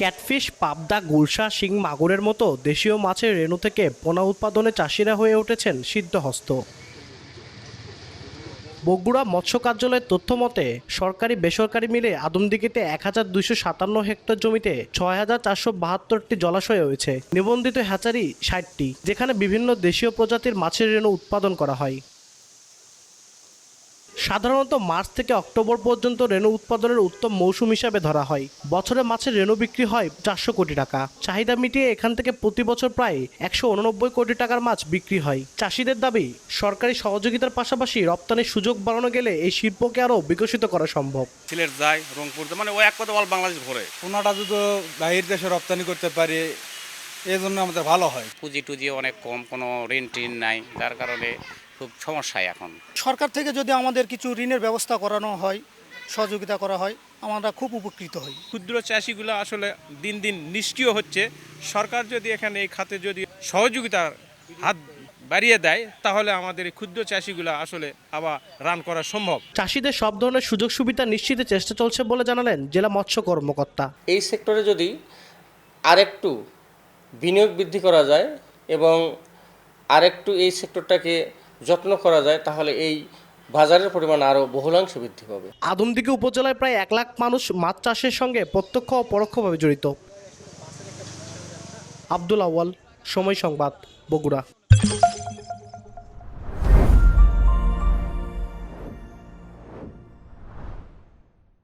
Catfish, পাবদা, গুলশা, শিং, মাগুরের মতো দেশীয় মাছের রেণু থেকে পোনা উৎপাদনে চাষিরা হয়ে উঠেছেন সিদ্ধহস্ত। বগুড়া মৎস্য কার্যালয়ের তথ্য মতে, সরকারি বেসরকারি মিলে আদমদিঘিতে এক হাজার দুইশো সাতান্ন হেক্টর জমিতে ছয় হাজার চারশো বাহাত্তরটি জলাশয় রয়েছে। নিবন্ধিত হ্যাচারি ষাটটি, যেখানে বিভিন্ন দেশীয় প্রজাতির মাছের রেণু উৎপাদন করা হয়। সাধারণত মার্চ থেকে অক্টোবর পর্যন্ত রেণু উৎপাদনের উত্তম মৌসুম হিসাবে ধরা হয়। বছরে মাছের রেণু বিক্রি হয় চারশো কোটি টাকা। চাহিদা মিটিয়ে এখান থেকে প্রতি বছর প্রায় একশো উননব্বই কোটি টাকার মাছ বিক্রি হয়। চাষিদের দাবি সরকারি সহযোগিতার পাশাপাশি রপ্তানির সুযোগ বাড়ানো গেলে এই শিল্পকে আরও বিকশিত করা সম্ভব। সিলেট যায় রংপুর মানে ওই এক কথা অল বাংলাদেশ ঘোরে পোনাটা যদি বাহির দেশে রপ্তানি করতে পারি এই জন্য আমাদের ভালো হয়। পুঁজি টুজি অনেক কম কোনো ঋণ টিন নাই। যার কারণে খুব সমস্যায় এখন। সরকার থেকে যদি আমাদের কিছু ঋণের ব্যবস্থা করানো হয় সহযোগিতা করা হয় আমরা খুব উপকৃত হই। ক্ষুদ্র চাষিগুলো আসলে দিন দিন নিষ্ক্রিয় হচ্ছে। সরকার যদি এখানে এই খাতে যদি সহযোগিতার হাত বাড়িয়ে দেয় তাহলে আমাদের এই ক্ষুদ্র চাষিগুলো আসলে আবার রান করা সম্ভব। চাষিদের সব ধরনের সুযোগ সুবিধা নিশ্চিতে চেষ্টা চলছে বলে জানালেন জেলা মৎস্য কর্মকর্তা। এই সেক্টরে যদি আরেকটু বিনিয়োগ বৃদ্ধি করা যায় এবং আরেকটু এই সেক্টরটাকে যত্ন করা যায়, তাহলে এই বাজারের পরিমাণ আরও বহুলাংশে বৃদ্ধি পাবে। আদমদিঘি উপজেলায় প্রায় এক লাখ মানুষ মাছ চাষের সঙ্গে প্রত্যক্ষ ও পরোক্ষভাবে জড়িত। আব্দুল আওয়াল সময় সংবাদ, বগুড়া।